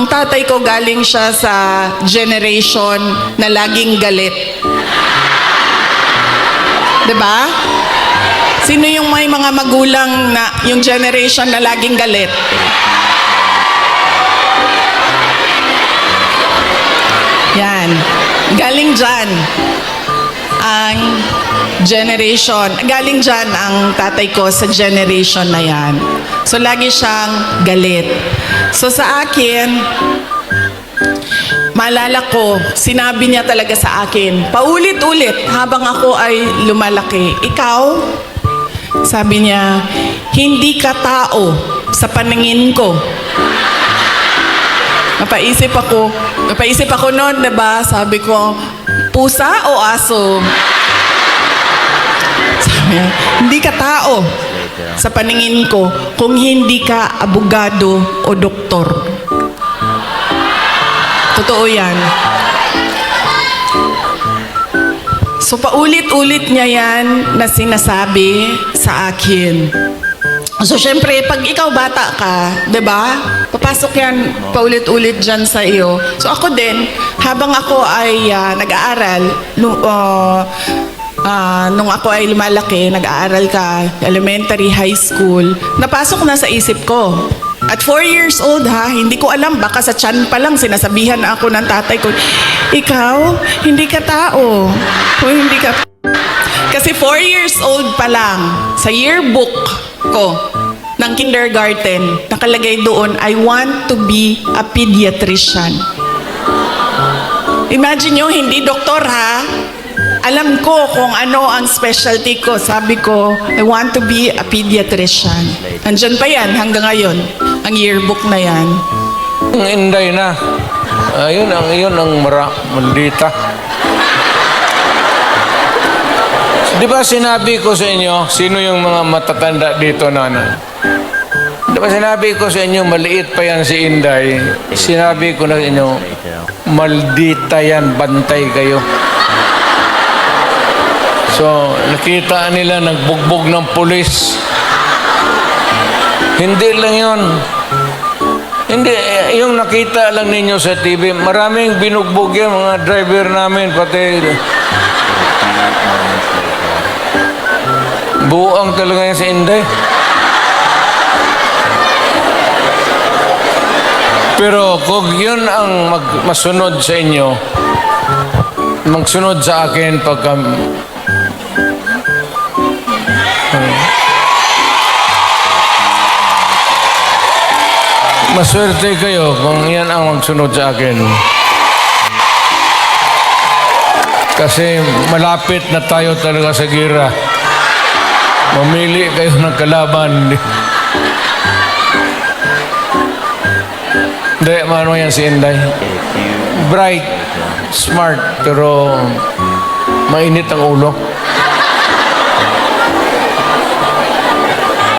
Ang tatay ko galing siya sa generation na laging galit. 'Di ba? Sino yung may mga magulang na yung generation na laging galit? Yan. Galing dyan ang generation. Galing dyan ang tatay ko sa generation na yan. So, lagi siyang galit. So, sa akin, Maalala ko, sinabi niya talaga sa akin, paulit-ulit habang ako ay lumalaki. Ikaw, sabi niya, hindi ka tao sa paningin ko. Napaisip ako, napaisip ako noon, 'di ba? Sabi ko, pusa o aso? Sabi niya, hindi ka tao sa paningin ko kung hindi ka abogado o doktor. Totoo yan. So paulit-ulit niya yan na sinasabi sa akin. So syempre, pag ikaw bata ka, 'di ba? Papasok yan paulit-ulit diyan sa iyo. So ako din, habang ako ay ah, nag-aaral, nung, ah, nung ako ay lumalaki, nag-aaral ka, elementary, high school, napasok na sa isip ko. At four years old ha, hindi ko alam, baka sa tiyan pa lang sinasabihan ako ng tatay ko, ikaw, hindi ka tao. O hindi ka kasi four years old pa lang, sa yearbook ko ng kindergarten, nakalagay doon, I want to be a pediatrician. Imagine nyo, hindi doktor ha. Alam ko kung ano ang specialty ko. Sabi ko, I want to be a pediatrician. Nandyan pa yan hanggang ngayon, ang yearbook na yan. Ang inday na. Ayun ang iyon ang mara, maldita. Di ba sinabi ko sa inyo, sino yung mga matatanda dito na ano? Di ba sinabi ko sa inyo, maliit pa yan si Inday. Sinabi ko na inyo, maldita yan, bantay kayo. So, nakita nila nagbugbog ng pulis. Hindi lang yon. Hindi, eh, yung nakita lang ninyo sa TV, maraming binugbog yan, mga driver namin, pati buang talaga yan sa Inday. Pero kung yun ang mag, masunod sa inyo, magsunod sa akin pagka Maswerte kayo kung yan ang magsunod sa akin. Kasi malapit na tayo talaga sa gira. Mamili kayo ng kalaban. Hindi, mano yan si Inday. Bright, smart, pero mainit ang ulo.